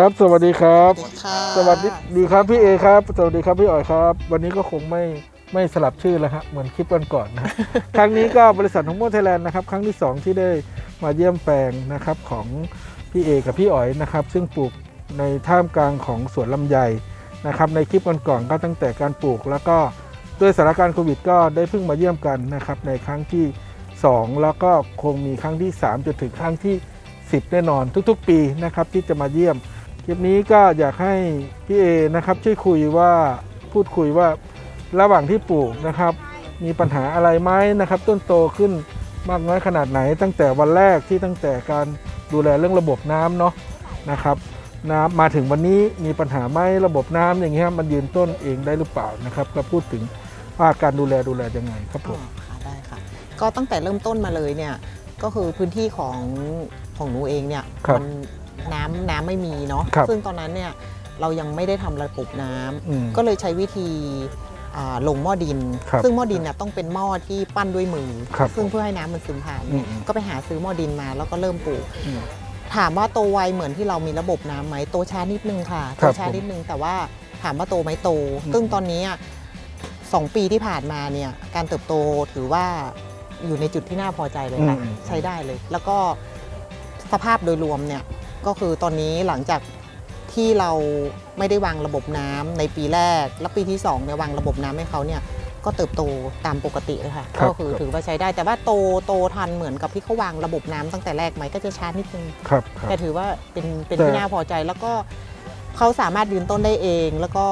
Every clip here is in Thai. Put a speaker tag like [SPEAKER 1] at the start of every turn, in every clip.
[SPEAKER 1] ครับ สวัสดีครับ
[SPEAKER 2] ค่ะ
[SPEAKER 1] สวัสดีดีครับพี่เอครับ สวัสดีครับพี่อ๋อยครับ วันนี้ก็คงไม่ไม่สลับชื่อแล้วฮะเหมือนคลิปวันก่อนนะครั้งนี้ก็บริษัทของโมไทยแลนด์นะครับครั้งที่ 2 ที่ได้มาเยี่ยมแปลงนะครับของพี่เอกับพี่อ๋อยนะครับซึ่งปลูกในท่ามกลางของสวนลำไยนะครับในคลิปวันก่อนก็ตั้งแต่การปลูก แล้วก็ด้วยสถานการณ์โควิด ก็ได้เพิ่งมาเยี่ยมกันนะครับในครั้งที่ 2 แล้วก็คงมีครั้งที่ 3 จนถึงครั้งที่ 10 แน่นอนทุกๆ ปีนะครับที่จะมาเยี่ยม คลิปนี้ก็อยากให้พี่เอนะครับช่วยคุยว่าพูดคุยว่าระหว่างที่ปลูกนะครับ มีปัญหาอะไรไหมนะครับ ต้นโตขึ้นมากน้อยขนาดไหน ตั้งแต่วันแรกที่ตั้งแต่การดูแลเรื่องระบบน้ำเนาะนะครับน้ำมาถึงวันนี้มีปัญหาไหมระบบน้ำอย่างเงี้ยมันยืนต้นเองได้หรือเปล่านะครับก็พูดถึงว่าการดูแลดูแลยังไงครับผ
[SPEAKER 2] อ๋อ
[SPEAKER 1] ม
[SPEAKER 2] ค่ะได้ค่ะ ก็ตั้งแต่เริ่มต้นมาเลยเนี่ยก็คือพื้นที่ของของหนูเองเนี่ย
[SPEAKER 1] ครับ
[SPEAKER 2] มัน น้ำน้ำไม่มีเนาะ
[SPEAKER 1] ครับ
[SPEAKER 2] ซึ่งตอนนั้นเนี่ยเรายังไม่ได้ทำระบบน้ำ
[SPEAKER 1] อืม
[SPEAKER 2] ก็เลยใช้วิธีอ่าลงหม้อดิน
[SPEAKER 1] ครับ
[SPEAKER 2] ซึ่งหม้อดินเนี่ยต้องเป็นหม้อที่ปั้นด้วยมือ
[SPEAKER 1] ครับ
[SPEAKER 2] ซึ่งเพื่อให้น้ำมันซึมผ่านเนี่ย
[SPEAKER 1] อืม
[SPEAKER 2] ก็ไปหาซื้อหม้อดินมาแล้วก็เริ่มปลูก
[SPEAKER 1] อืม
[SPEAKER 2] ถามว่าโตไวเหมือนที่เรามีระบบน้ำไหมโตช้านิดนึงค่ะ
[SPEAKER 1] ค
[SPEAKER 2] โต
[SPEAKER 1] รับ
[SPEAKER 2] ช้า
[SPEAKER 1] ผม
[SPEAKER 2] นิดนึงแต่ว่าถามว่าโตไหมโต
[SPEAKER 1] อืม
[SPEAKER 2] ซึ่งตอนนี้อะสองปีที่ผ่านมาเนี่ยการเติบโตถือว่าอยู่ในจุดที่น่าพอใจเลยค่ะ
[SPEAKER 1] อืม
[SPEAKER 2] ใช้ได้เลย แล้วก็สภาพโดยรวมเนี่ย ก็คือตอนนี้หลังจากที่เราไม่ได้วางระบบน้ำในปีแรก แล้วปีที่สองเนี่ยวางระบบน้ำให้เขาเนี่ยก็เติบโตตามปกติเลยค่ะ
[SPEAKER 1] ครับ
[SPEAKER 2] ก็คือถือว่าใช้ได้ แต่ว่าโตโตทันเหมือนกับที่เขาวางระบบน้ำตั้งแต่แรกไหมก็จะช้านิดนึง
[SPEAKER 1] ครับครับ
[SPEAKER 2] แต่ถือว่าเป็นเป็น
[SPEAKER 1] แต่
[SPEAKER 2] ที่น่าพอใจแล้วก็เขาสามารถยืนต้นได้เอง แล้วก็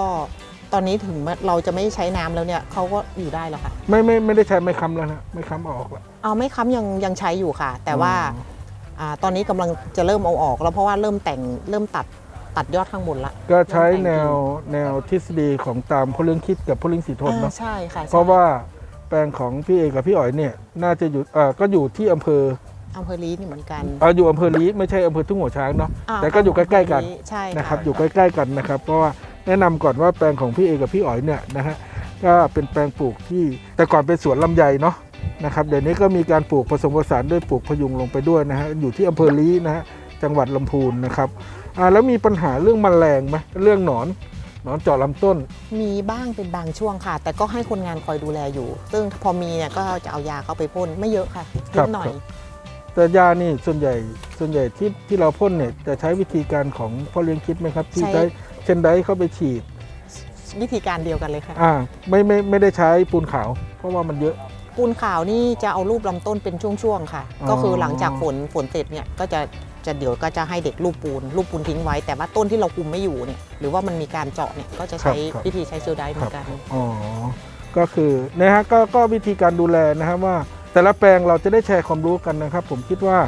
[SPEAKER 2] ตอนนี้ถึงเราจะไม่ใช้น้ำแล้วเนี่ยเขาก็อยู่ได้แล้วค่ะ
[SPEAKER 1] ไม่ไม่ไม่ได้ใช้ไม้ค้ำแล้วนะไม้ค้ำเอาออกแล้ว
[SPEAKER 2] เอาไม่ค้ำยังยังใช้อยู่ค่ะ แต่ว่า
[SPEAKER 1] อ๋อา
[SPEAKER 2] ตอนนี้กำลังจะเริ่มเอาออกแล้วเพราะว่าเริ่มแต่งเริ่มตัดตัดยอดข้างบนละ
[SPEAKER 1] ก็ใช้แนว
[SPEAKER 2] เริ่มแต่ง
[SPEAKER 1] แนวทฤษฎีของตามพลเรืองคิดกับพลเรืองสีทนเนาะ
[SPEAKER 2] อ่าใช่ค่ะใช่
[SPEAKER 1] เพราะว่าแปลงของพี่เอกับพี่อ๋อยเนี่ยน่าจะอยู่เอ่อก็อยู่ที่อำเภอ
[SPEAKER 2] อำเภอลีนี่เหมือนกัน
[SPEAKER 1] เอ่ออยู่อำเภอลีไม่ใช่อำเภอทุ่งหัวช้างเนาะ
[SPEAKER 2] อ่า
[SPEAKER 1] แต่ก็อยู่ใกล้ๆกัน
[SPEAKER 2] ใช่
[SPEAKER 1] นะครับอยู่ใกล้ๆกันนะครับ เพราะว่าแนะนำก่อนว่าแปลงของพี่เอกับพี่อ๋อยเนี่ยนะฮะก็เป็นแปลงปลูกที่แต่ก่อนเป็นสวนลำไยเนาะ นะครับเดี๋ยวนี้ก็มีการปลูกผสมผสานด้วยปลูกพยุงลงไปด้วยนะฮะอยู่ที่อำเภอลีนะฮะจังหวัดลำพูนนะครับอ่าแล้วมีปัญหาเรื่องแมลงไหมเรื่องหนอนหนอนเจาะลำต้น
[SPEAKER 2] มีบ้างเป็นบางช่วงค่ะ แต่ก็ให้คนงานคอยดูแลอยู่ ซึ่งพอมีเนี่ยก็จะเอายาเข้าไปพ่นไม่เยอะค่ะ
[SPEAKER 1] ครั
[SPEAKER 2] นิ
[SPEAKER 1] บ
[SPEAKER 2] ดหน่อย
[SPEAKER 1] ครับแต่ยานี่ส่วนใหญ่ส่วนใหญ่ที่ที่เราพ่นเนี่ยจะใช้วิธีการของพ่อเลี้ยงคิดไหมครับ ที่
[SPEAKER 2] ใช้
[SPEAKER 1] ใช้เช่นไดเข้าไปฉีด
[SPEAKER 2] วิธีการเดียวกันเลยค่ะ
[SPEAKER 1] อ่าไม่ไม่ไม่ได้ใช้ปูนขาว เพราะว่ามันเยอะ
[SPEAKER 2] ปูนขาวนี่จะเอารูปลำต้นเป็นช่วงๆค่ะ
[SPEAKER 1] อ๋อ
[SPEAKER 2] ก็คือหลังจากฝนฝนเสร็จเนี่ยก็จะจะเดี๋ยวก็จะให้เด็กรูปปูนรูปปูนทิ้งไว้ แต่ว่าต้นที่เราคุมไม่อยู่เนี่ยหรือว่ามันมีการเจาะเนี่ยก็จะใช้วิธีใช้เซลลไดเหมือนกัน
[SPEAKER 1] อ๋อ ก็คือนะฮะก็ก็วิธีการดูแลนะครับว่า แต่ละแปลงเราจะได้แชร์ความรู้กันนะครับ ผมคิดว่า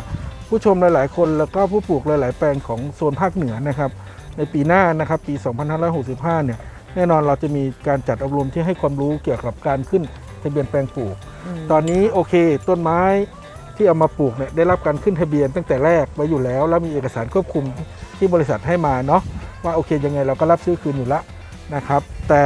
[SPEAKER 1] ผู้ชมหลาย ๆ คนแล้วก็ผู้ปลูกหลาย ๆ แปลงของโซนภาคเหนือนะครับ ในปีหน้านะครับปี 2565 เนี่ยแน่นอนเราจะมีการจัดอบรมที่ให้ความรู้เกี่ยวกับการขึ้น ทะเบียนแปลงปลูก ตอนนี้โอเค ต้นไม้ที่เอามาปลูกเนี่ยได้รับการขึ้นทะเบียนตั้งแต่แรกไว้อยู่แล้ว แล้วมีเอกสารควบคุมที่บริษัทให้มาเนาะว่าโอเคยังไงเราก็รับซื้อคืนอยู่ละนะครับ แต่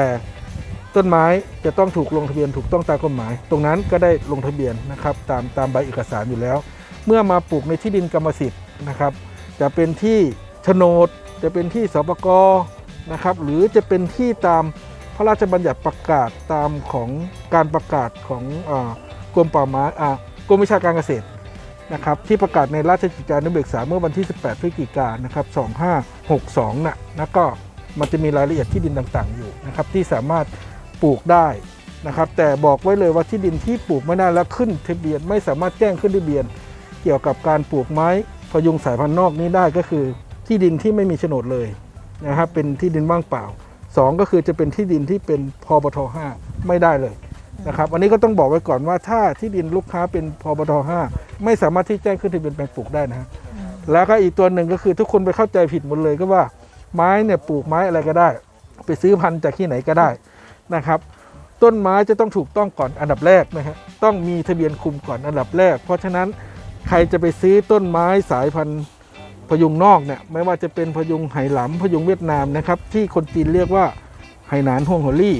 [SPEAKER 1] ต้นไม้จะต้องถูกลงทะเบียนถูกต้องตามกฎหมาย ตรงนั้นก็ได้ลงทะเบียนนะครับตามตามใบเอกสารอยู่แล้ว เมื่อมาปลูกในที่ดินกรรมสิทธิ์นะครับ จะเป็นที่โฉนดจะเป็นที่สปกนะครับหรือจะเป็นที่ตาม พระราชบัญญัติประกาศตามของการประกาศของอกรมป่าไม้กรมวิชาการเกษตรนะครับที่ประกาศในราชกิจจานุเบกษาเมื่อวันที่ 18 พฤศจิกายนนะครับ 2562น่ะแล้วก็มันจะมีรายละเอียดที่ดินต่างๆอยู่นะครับที่สามารถปลูกได้นะครับแต่บอกไว้เลยว่าที่ดินที่ปลูกไม่ได้แล้วขึ้นทะเบียนไม่สามารถแจ้งขึ้นทะเบียน เกี่ยวกับการปลูกไม้พยุงสายพันธุ์นอกนี้ได้ก็คือ ที่ดินที่ไม่มีโฉนดเลยนะครับเป็นที่ดินว่างเปล่า สองก็คือจะเป็นที่ดินที่เป็นพบท5ไม่ได้เลยนะครับอันนี้ก็ต้องบอกไว้ก่อนว่าถ้าที่ดินลูกค้าเป็นพบท5ไม่สามารถที่แจ้งขึ้นทะเบียนแปลงปลูกได้นะฮะแล้วก็อีกตัวหนึ่งก็คือทุกคนไปเข้าใจผิดหมดเลยก็ว่าไม้เนี่ยปลูกไม้อะไรก็ได้ ไปซื้อพันธุ์จากที่ไหนก็ได้นะครับต้นไม้จะต้องถูกต้องก่อนอันดับแรกนะฮะต้องมีทะเบียนคุมก่อนอันดับแรก เพราะฉะนั้นใครจะไปซื้อต้นไม้สายพันธุ์ พยุงนอกเนี่ยไม่ว่าจะเป็นพยุงไหหลำพยุงเวียดนามนะครับที่คนจีนเรียกว่าไหหนานฮวงโฮลี่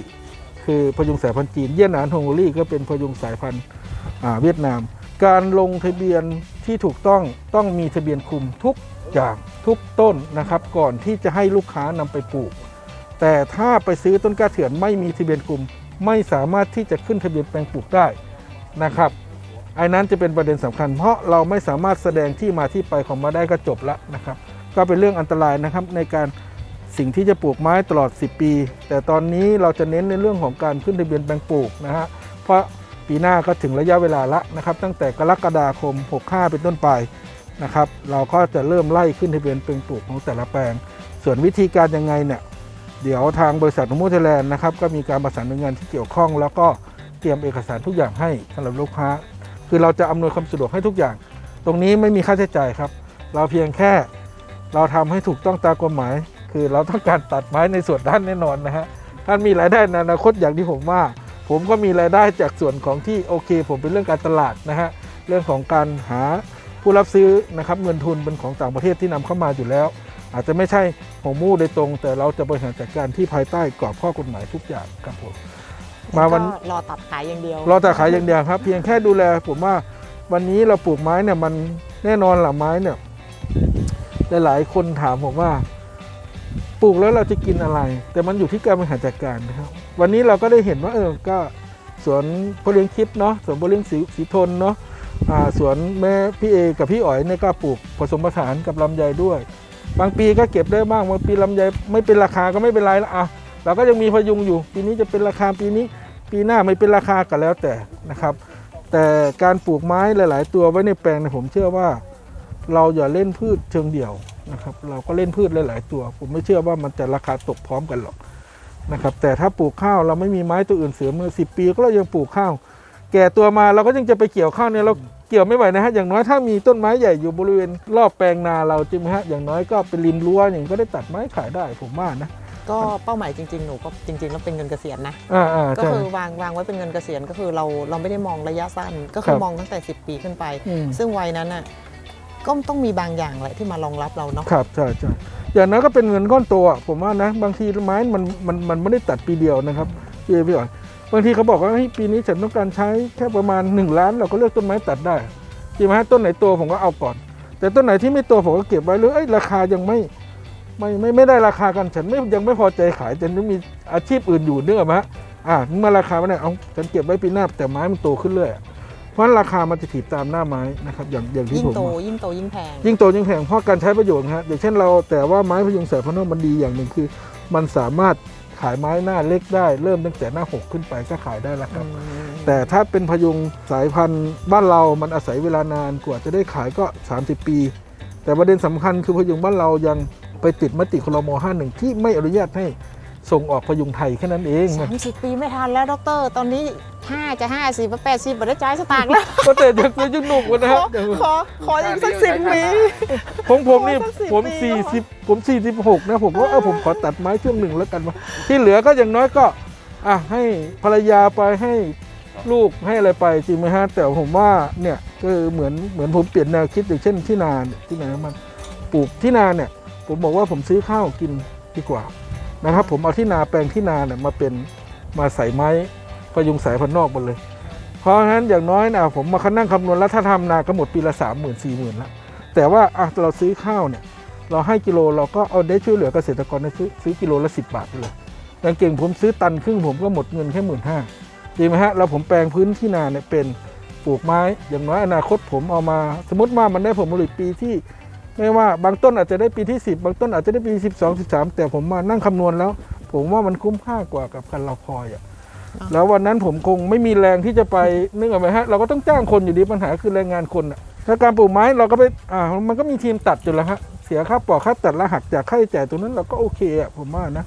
[SPEAKER 1] คือพยุงสายพันธุ์จีนเยี่ยนหนานฮวงโฮลี่ก็เป็นพยุงสายพันธุ์เวียดนาม การลงทะเบียนที่ถูกต้องต้องมีทะเบียนคุมทุกอย่างทุกต้นนะครับ ก่อนที่จะให้ลูกค้านำไปปลูก แต่ถ้าไปซื้อต้นกล้าเถื่อนไม่มีทะเบียนกลุ่ม ไม่สามารถที่จะขึ้นทะเบียนแปลงปลูกได้นะครับ ไอ้นั้นจะเป็นประเด็นสำคัญ เพราะเราไม่สามารถแสดงที่มาที่ไปของมาได้ก็จบละนะครับ ก็เป็นเรื่องอันตรายนะครับในการสิ่งที่จะปลูกไม้ตลอด 10 ปี แต่ตอนนี้เราจะเน้นในเรื่องของการขึ้นทะเบียนแปลงปลูกนะฮะเพราะปีหน้าก็ถึงระยะเวลาละนะครับ ตั้งแต่กรกฎาคม 65 เป็นต้นไปนะครับ เราก็จะเริ่มไล่ขึ้นทะเบียนแปลงปลูกของแต่ละแปลง ส่วนวิธีการยังไงเนี่ยเดี๋ยวทางบริษัทนมูเทแลนด์นะครับก็มีการประสานหน่วยงานที่เกี่ยวข้อง แล้วก็เตรียมเอกสารทุกอย่างให้สำหรับลูกค้า คือเราจะอำนวยความสะดวกให้ทุกอย่าง ตรงนี้ไม่มีค่าใช้จ่ายครับ เราเพียงแค่เราทำให้ถูกต้องตามกฎหมาย คือเราต้องการตัดไม้ในส่วนด้านแน่นอนนะฮะท่านมีรายได้ในอนาคตอย่างที่ผมว่า ผมก็มีรายได้จากส่วนของที่โอเค ผมเป็นเรื่องการตลาดนะฮะเรื่องของการหาผู้รับซื้อนะครับเงินทุนเป็นของต่างประเทศที่นำเข้ามาอยู่แล้ว อาจจะไม่ใช่ของมู่โดยตรง แต่เราจะบริหารจัดการที่ภายใต้กรอบข้อกฎหมายทุกอย่างครับผม มาวัน
[SPEAKER 2] ก็รอตัดขายอย่างเดียว
[SPEAKER 1] เราแต่ขายอย่างเดียวครับ เพียงแค่ดูแล ผมว่าวันนี้เราปลูกไม้เนี่ยมันแน่นอนหละไม้เนี่ยหลายๆคนถามผมว่า ปลูกแล้วเราจะกินอะไร แต่มันอยู่ที่การบริหารจัดการนะครับ วันนี้เราก็ได้เห็นว่าเออก็สวนพอเลี้ยงคิดเนาะสวนพอเลี้ยงสีสีทนเนาะอ่าสวนแม่พี่เอกับพี่อ๋อยเนี่ยก็ปลูกผสมผสานกับลำไยด้วย บางปีก็เก็บได้บ้างบางปีลำไยไม่เป็นราคาก็ไม่เป็นไรละอะ เราก็ยังมีพยุงอยู่ ปีนี้จะเป็นราคาปีนี้ ปีหน้าไม่เป็นราคาก็แล้วแต่นะครับ แต่การปลูกไม้หลาย ๆ ตัวไว้ในแปลงเนี่ยผมเชื่อว่า เราอย่าเล่นพืชเชิงเดี่ยวนะครับ เราก็เล่นพืชหลาย ๆ ตัว ผมไม่เชื่อว่ามันจะราคาตกพร้อมกันหรอกนะครับ แต่ถ้าปลูกข้าวเราไม่มีไม้ตัวอื่นเสือเมื่อสิปีก็เรายังปลูกข้าว แก่ตัวมาเราก็ยังจะไปเกี่ยวข้าวเนี่ยเราเกี่ยวไม่ไหวนะฮะอย่างน้อยถ้ามีต้นไม้ใหญ่อยู่บริเวณรอบแปลงนาเราจริงไหมฮะอย่างน้อยก็เป็นริมรั้วอย่างก็ได้ตัดไม้ขายได้ผมว่านะ
[SPEAKER 2] ก็เป้าหมายจริงๆ หนูก็จริงๆแล้วเป็นเงินเกษียณนะ
[SPEAKER 1] อ่าอ่า
[SPEAKER 2] ก็
[SPEAKER 1] ใช่
[SPEAKER 2] คือวางวางไว้เป็นเงินเกษียณก็คือเราเราไม่ได้มองระยะสั้น ก็คื
[SPEAKER 1] ค
[SPEAKER 2] อ
[SPEAKER 1] รับ
[SPEAKER 2] มองตั้งแต่ 10 ปีขึ้นไป
[SPEAKER 1] อืม
[SPEAKER 2] ซึ่งวัยนั้นน่ะก็ต้องมีบางอย่างแหละที่มารองรับเราเนาะ
[SPEAKER 1] ครับใช่ใช่อย่างนั้นก็เป็นเงินก้อนโตอะผมว่านะบางทีไม้มันมันมันไม่ได้ตัดปีเดียวนะครับพี่เอพี่อ๋อยบางทีเขาบอกว่าเฮ้ยปีนี้ฉันต้องการใช้แค่ประมาณ 1 ล้าน เราก็เลือกต้นไม้ตัดได้จริงไหมฮะต้นไหนโตผมก็เอาก่อน แต่ต้นไหนที่ไม่โตผมก็เก็บไว้หรือเอ้ยราคายังไม่ ไม่ไม่ไม่ได้ราคากันฉันไม่ยังไม่พอใจขายฉันไม่มีอาชีพอื่นอยู่เนื่องไหมฮะอ่าเมื่อราคามันเนี่ยเอาฉันเก็บไว้ปีหน้าแต่ไม้มันโตขึ้นเรื่อยเพราะฉะนั้นราคามันจะถีบตามหน้าไม้นะครับอย่างอย่างที่
[SPEAKER 2] ยิ่ง
[SPEAKER 1] ผม
[SPEAKER 2] โต
[SPEAKER 1] บอก
[SPEAKER 2] ยิ่งโตยิ่งแพง
[SPEAKER 1] ยิ่งโตยิ่งแพงเพราะการใช้ประโยชน์นะฮะอย่างเช่นเราแต่ว่าไม้พยุงสายพันธุ์นอกมันดีอย่างหนึ่งคือ มันสามารถขายไม้หน้าเล็กได้ เริ่มตั้งแต่หน้าหกขึ้นไปก็ขายได้แล้วครับ แต่ถ้าเป็นพยุงสายพันธุ์บ้านเรามันอาศัยเวลานานกว่าจะได้ขายก็ 30 ปี แต่ประเด็นสำคัญคือพยุงบ้านเรายัง ไปติดมติคลม51 ที่ไม่อนุญาตให้ส่งออกพยุงไทยแค่นั้นเอง
[SPEAKER 2] สา
[SPEAKER 1] นะ
[SPEAKER 2] มสิบปีไม่ทันแล้วดร ตอนนี้ห้าจะห้าสิบแปดสิบบัตรจ่ายสตางค์แล้ว
[SPEAKER 1] ก็แต่ยังยังยังหนุ่มกว่านะ
[SPEAKER 2] ข
[SPEAKER 1] ฮะ
[SPEAKER 2] อขอขออีกสักสิบปี
[SPEAKER 1] ของผมนี่
[SPEAKER 2] โอ้ยสักสิบ
[SPEAKER 1] ผม
[SPEAKER 2] ปี
[SPEAKER 1] สี่
[SPEAKER 2] แล้ว
[SPEAKER 1] สิบผมสี่สิบหกนะผมว่าเออผมขอตัดไม้ช่วงหนึ่งแล้วกันวะที่เหลือก็อย่างน้อยก็อะให้ภรรยาไปให้ลูกให้อะไรไปจริงไหมฮะ แต่ผมว่าเนี่ยก็เหมือนเหมือนผมเปลี่ยนแนวคิดอย่างเช่นที่นาเนี่ยที่นามันปลูกที่นาเนี่ย ผมบอกว่าผมซื้อข้าวกินดีกว่านะครับ ผมเอาที่นาแปลงที่นาเนี่ยมาเป็นมาใส่ไม้พยุงสายพันนอกหมดเลย เพราะฉะนั้นอย่างน้อยนะผมมาคันั่งคำนวณแล้วถ้าทำนาก็หมดปีละสามหมื่นสี่หมื่นละแต่ว่าอะเราซื้อข้าวเนี่ยเราให้กิโลเราก็เอาได้ช่วยเหลือเกษตรกรได้ซื้อซื้อกิโลละสิบบาทไปเลยอย่างเก่งผมซื้อตันครึ่งผมก็หมดเงินแค่หมื่นห้าดีไหมฮะแล้วผมแปลงพื้นที่นาเนี่ยเป็นปลูกไม้ อย่างน้อยอนาคตผมเอามา สมมติว่ามันได้ผลผลิตปีที่ ไม่ว่าบางต้นอาจจะได้ปีที่ 10 บางต้นอาจจะได้ปี 12 13 แต่ผมมานั่งคำนวณแล้ว ผมว่ามันคุ้มค่ากว่ากับการเราพลอยอะ
[SPEAKER 2] อ่า
[SPEAKER 1] แล้ววันนั้นผมคงไม่มีแรงที่จะไปนึกออกไหมฮะเราก็ต้องจ้างคนอยู่ดีปัญหาคือแรงงานคนอะถ้าการปลูกไม้เราก็ไปอ่ามันก็มีทีมตัดอยู่แล้วฮะเสียค่าปอกค่าตัดแล้วหักจากค่าใช้จ่ายตรงนั้นเราก็โอเคอะผมว่านะ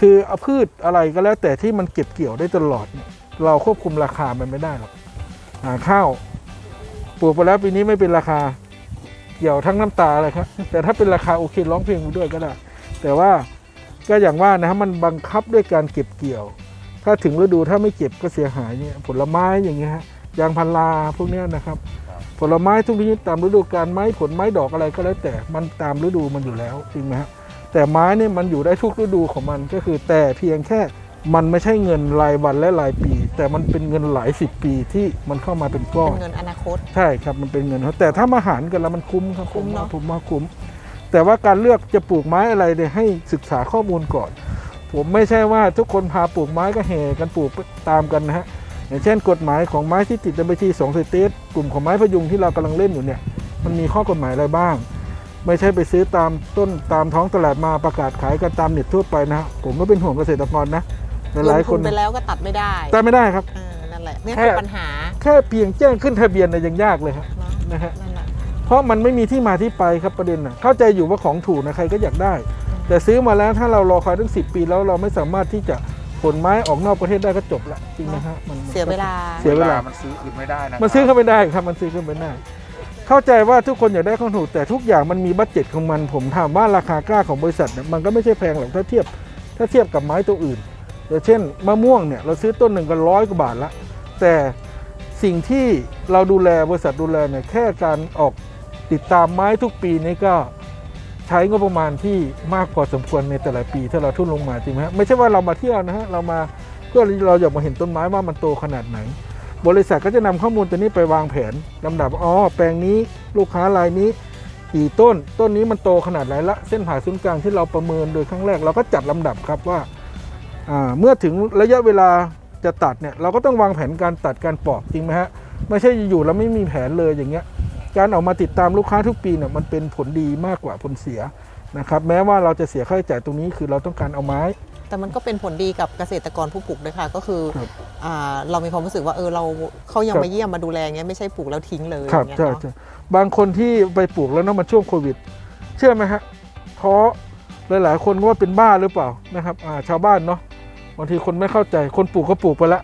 [SPEAKER 1] คือเอาพืชอะไรก็แล้วแต่ที่มันเก็บเกี่ยวได้ตลอดเนี่ยเราควบคุมราคามันไม่ได้หรอกอ่าข้าวปลูกไปแล้วปีนี้ไม่เป็นราคา เกี่ยวทั้งน้ำตาเลยครับแต่ถ้าเป็นราคาโอเคร้องเพลงไปด้วยก็ได้ แต่ว่าก็อย่างว่านะฮะมันบังคับด้วยการเก็บเกี่ยว ถ้าถึงฤดูถ้าไม่เก็บก็เสียหายเนี่ยผลไม้อย่างเงี้ยฮะยางพาราพวกเนี้ยนะครับ ผลไม้ทุกชนิดตามฤดูกาลไม้ผลไม้ดอกอะไรก็แล้วแต่มันตามฤดูมันอยู่แล้วจริงไหมฮะแต่ไม้เนี่ยมันอยู่ได้ทุกฤดูของมันก็คือแต่เพียงแค่ มันไม่ใช่เงินรายวันและรายปี แต่มันเป็นเงินหลายสิบปีที่มันเข้ามาเป็นก้อ
[SPEAKER 2] เป็นนเงินอนาคต
[SPEAKER 1] ใช่ครับมันเป็นเงินเขาแต่ถ้ามาหารกันแล้วมันคุ้มครับ
[SPEAKER 2] คุ้มเนอะ
[SPEAKER 1] ผมว่าคุ้มแแต่ว่าการเลือกจะปลูกไม้อะไรเนี่ยให้ศึกษาข้อมูลก่อน ผมไม่ใช่ว่าทุกคนพาปลูกไม้ก็แห่กันปลูกตามกันนะฮะอย่างเช่น กฎหมายของไม้ที่ติดในบัญชีสองสเตทกลุ่มของไม้พยุงที่เรากำลังเล่นอยู่เนี่ย มันมีข้อกฎหมายอะไรบ้าง ไม่ใช่ไปซื้อตามต้นตามท้องตลาดมาประกาศขายกันตามเน็ตทั่วไปนะฮะผมก็เป็นห่วงเกษตรกรนะ ห
[SPEAKER 2] ล
[SPEAKER 1] ลาย
[SPEAKER 2] ง
[SPEAKER 1] ๆค
[SPEAKER 2] ทุ
[SPEAKER 1] น
[SPEAKER 2] นไปแล้วก็ตัดไม่ได้
[SPEAKER 1] แต่ไม่ได้ครับ
[SPEAKER 2] เออนั่นแหละเนี่ย
[SPEAKER 1] แค่
[SPEAKER 2] คือปัญหา
[SPEAKER 1] แค่เพียงแจ้งขึ้นทะเบียนเนี่ยยังยากเลยครับ
[SPEAKER 2] เนาะ
[SPEAKER 1] นะฮะ
[SPEAKER 2] นั่นแหละ
[SPEAKER 1] เพราะมันไม่มีที่มาที่ไปครับประเด็นนะเข้าใจอยู่ว่าของถูกนะใครก็อยากได้ แต่ซื้อมาแล้วถ้าเรารอคอยตั้งสิปีแล้วเราไม่สามารถที่จะขนไม้ออกนอกประเทศได้ก็จบละจริงนะฮะมัน
[SPEAKER 2] เสียเวลา
[SPEAKER 1] เสียเวลา
[SPEAKER 3] มันซื้อคืนไม่ได้นะ
[SPEAKER 1] มันซื้อเข้าไม่ได้ครับมันซื้อเข้าไม่ได้ เข้าใจว่าทุกคนอยากได้ของถูกแต่ทุกอย่างมันมีบัตเจ็ตของมัน ผมถามว่าราคากล้าของบริษัทเนี่ยมันก็ไม่ใช่แพงหรอกถ้าเทียบ ถ้าเทียบกับไม้ตัวอื่น อย่างเช่นมะม่วงเนี่ยเราซื้อต้นหนึ่งก็ร้อยกว่าบาทละแต่สิ่งที่เราดูแลบริษัทดูแลเนี่ยแค่การออกติดตามไม้ทุกปีนี่ก็ใช้งบประมาณที่มากพอสมควรในแต่ละปีถ้าเราทุ่นลงมาจริงไหมฮะไม่ใช่ว่าเรามาเที่ยวนะฮะเรามาเพื่อเราอยากมาเห็นต้นไม้ว่ามันโตขนาดไหน บริษัทก็จะนำข้อมูลตัวนี้ไปวางแผนลำดับอ๋อแปลงนี้ลูกค้ารายนี้กี่ต้น ต้นนี้มันโตขนาดไหนละเส้นผ่าศูนย์กลางที่เราประเมินโดยครั้งแรกเราก็จัดลำดับครับว่า เมื่อถึงระยะเวลาจะตัดเนี่ยเราก็ต้องวางแผนการตัดการปอกจริงไหมฮะไม่ใช่อยู่ๆแล้วไม่มีแผนเลยอย่างเงี้ยการออกมาติดตามลูกค้าทุกปีเนี่ยมันเป็นผลดีมากกว่าผลเสียนะครับแม้ว่าเราจะเสียค่าใช้จ่ายตรงนี้คือเราต้องการเอาไม้
[SPEAKER 2] แต่มันก็เป็นผลดีกับเกษตรกรผู้ปลูกด้วยค่ะก็คือ
[SPEAKER 1] ครับ
[SPEAKER 2] อ่าเรามีความรู้สึกว่าเออเราเขายัง
[SPEAKER 1] ครับ
[SPEAKER 2] มาเยี่ยมมาดูแลเงี้ยไม่ใช่ปลูกแล้วทิ้งเลย
[SPEAKER 1] ครับ
[SPEAKER 2] อย่างเงี้ย
[SPEAKER 1] ใช่
[SPEAKER 2] เนาะ
[SPEAKER 1] ใช่บางคนที่ไปปลูกแล้วเนาะมันช่วงโควิด เชื่อไหมฮะท้อหลายๆคนก็ว่าเป็นบ้าหรือเปล่านะครับอ่าชาวบ้านเนาะ บางทีคนไม่เข้าใจคนปลูกก็ปลูกไปละ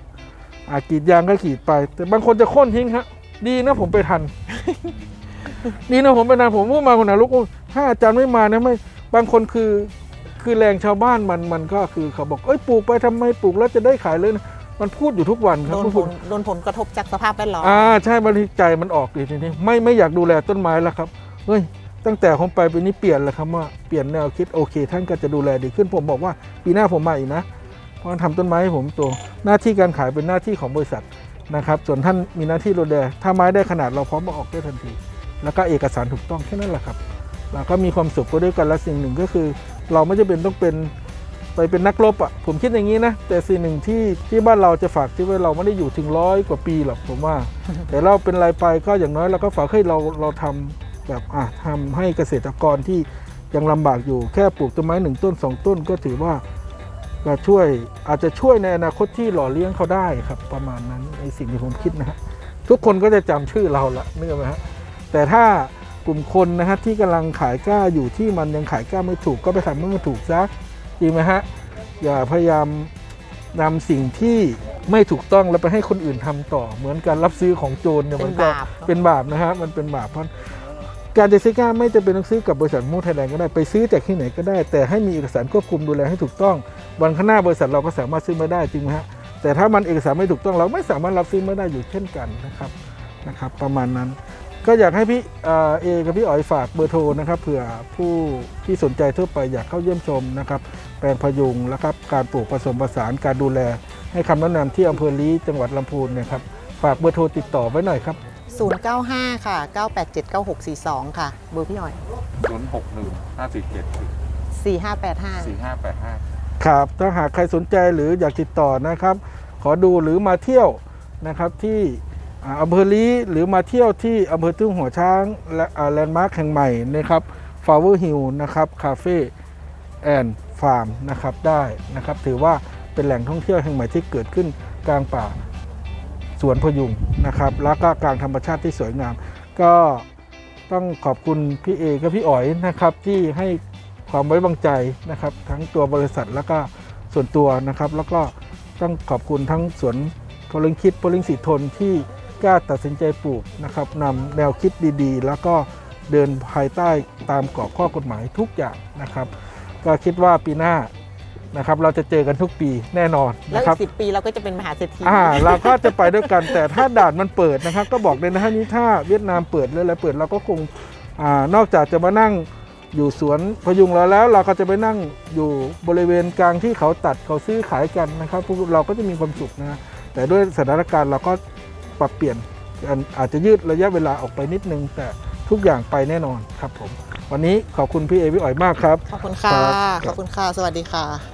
[SPEAKER 1] อ่ากรีดยางก็กรีดไป แต่บางคนจะโค่นทิ้งฮะ ดีนะผมไปทัน ดีนะผมไปทันผมพูดมาคนไหนะลูกถ้าอาจารย์ไม่มานะไม่บางคนคือคือแรงชาวบ้านมันมันก็คือเขาบอกเอ้ยปลูกไปทำไมปลูกแล้วจะได้ขายเลยนะมันพูดอยู่ทุกวันครับ
[SPEAKER 2] โดน
[SPEAKER 1] พูด
[SPEAKER 2] ผลโดนผลกระทบจากสภาพแวดล้อม
[SPEAKER 1] อ่าใช่บางทีใจมันออกดีทีนี้ไม่ไม่อยากดูแลต้นไม้แล้วครับเฮ้ยตั้งแต่ผมไปปีนี้เปลี่ยนแล้วครับว่าเปลี่ยนแนวคิดโอเค ท่านก็จะดูแลดีขึ้นผมบอกว่าปีหน้าผมมาอีกนะ เพราะทำต้นไม้ให้ผมโตหน้าที่การขายเป็นหน้าที่ของบริษัทนะครับ ส่วนท่านมีหน้าที่ดูแลถ้าไม้ได้ขนาดเราพร้อมมาออกได้ทันที แล้วก็เอกสารถูกต้องแค่นั้นแหละครับเราก็มีความสุขไปด้วยกันและสิ่งหนึ่งก็คือ เราไม่จะเป็นต้องเป็นไปเป็นนักรบอะผมคิดอย่างนี้นะ แต่สิ่งหนึ่งที่ที่บ้านเราจะฝากที่ไว้เราไม่ได้อยู่ถึงร้อยกว่าปีหรอกผมว่า แต่เราเป็นรายไปก็อย่างน้อยเราก็ฝากให้เราเราทำแบบอะทำให้เกษตรกรที่ยังลำบากอยู่แค่ปลูกต้นไม้หนึ่งต้นสองต้นก็ถือว่า ก็ช่วยอาจจะช่วยในอนาคตที่หล่อเลี้ยงเขาได้ครับ ประมาณนั้นในสิ่งที่ผมคิดนะฮะทุกคนก็จะจำชื่อเราละนึกออกไหมฮะแต่ถ้ากลุ่มคนนะฮะที่กำลังขายกล้าอยู่ที่มันยังขายกล้าไม่ถูกก็ไปทำให้มันถูกซะจริงไหมฮะอย่าพยายามนำสิ่งที่ไม่ถูกต้องแล้วไปให้คนอื่นทำต่อ เหมือนการรับซื้อของโจรเนี่ย
[SPEAKER 2] เป็
[SPEAKER 1] มันนก็
[SPEAKER 2] บาป
[SPEAKER 1] เป็นบาปนะฮะมันเป็นบาปเพราะ การจะซื้อก้าไม่จะเป็นต้องซื้อกับบริษัทมูไทยแลนด์ก็ได้ไปซื้อจากที่ไหนก็ได้ แต่ให้มีเอกสารควบคุมดูแลให้ถูกต้อง วันข้างหน้าบริษัทเราก็สามารถซื้อมาได้จริงไหมฮะแต่ถ้ามันเอกสารไม่ถูกต้องเราไม่สามารถรับซื้อมาได้อยู่เช่นกันนะครับนะครับ ประมาณนั้น ก็อยากให้พี่เอเอกับพี่อ๋อยฝากเบอร์โทรนะครับเผื่อผู้ที่สนใจทั่วไปอยากเข้าเยี่ยมชมนะครับแปลงพยุงแล้วครับการปลูกผสมผสานการดูแล ให้คำแนะนำที่อำเภอลีจังหวัดลำพูนเนะครับฝากเบอร์โทรติดต่อไว้หน่อยครับ
[SPEAKER 2] 095 ค่ะ 9879642 ค่ะเบอร์พี่หน่อย
[SPEAKER 3] ศูนย์หกหนึ่งห้าสี่เจ็ด
[SPEAKER 2] 4585
[SPEAKER 3] สี่ห้าแปดห้า
[SPEAKER 1] ครับถ้าหากใครสนใจหรืออยากติดต่อนะครับ ขอดูหรือมาเที่ยวนะครับที่อ่าอำเภอลีหรือมาเที่ยวที่อำเภอทุ่งหัวช้างและแลนด์มาร์คแห่งใหม่นะครับฟาวเวอร์ฮิลนะครับคาเฟ่แอนด์ฟาร์มนะครับได้นะครับ ถือว่าเป็นแหล่งท่องเที่ยวแห่งใหม่ที่เกิดขึ้นกลางป่า สวนพยุงนะครับ แล้วก็กลางธรรมชาติที่สวยงาม ก็ต้องขอบคุณพี่เอกับพี่อ๋อยนะครับที่ให้ความไว้วางใจนะครับ ทั้งตัวบริษัทแล้วก็ส่วนตัวนะครับ แล้วก็ต้องขอบคุณทั้งสวนโพลิงคิดโพลิงสีทนที่กล้าตัดสินใจปลูกนะครับนำแนวคิดดี ๆ แล้วก็เดินภายใต้ตามกรอบข้อกฎหมายทุกอย่างนะครับ ก็คิดว่าปีหน้า นะครับเราจะเจอกันทุกปีแน่นอน
[SPEAKER 2] แล้ว
[SPEAKER 1] นะค
[SPEAKER 2] อี
[SPEAKER 1] รับ
[SPEAKER 2] ก10ปีเราก็จะเป็นมหาเศรษฐี
[SPEAKER 1] อ่าเราก็จะไปด้วยกันแต่ถ้าด่านมันเปิดนะครับ ก็บอกเลยนะฮะนี้ถ้าเวียดนามเปิดเลยอะไรเปิดเราก็คงอ่านอกจากจะมานั่งอยู่สวนพยุงเราแล้ว เราก็จะไปนั่งอยู่บริเวณกลางที่เขาตัดเขาซื้อขายกันนะครับพวกเราก็จะมีความสุขนะแต่ด้วยสถานการณ์เราก็ปรับเปลี่ยนกันอาจจะยืดระยะเวลาออกไปนิดนึง แต่ทุกอย่างไปแน่นอนครับผมโวันนี้ขอบคุณพี่เอพี่อ๋อยมากครับ
[SPEAKER 2] ขอบคุณค่ะ
[SPEAKER 1] ครับ
[SPEAKER 2] ขอบคุณค่ะ สวัสดีค่ะ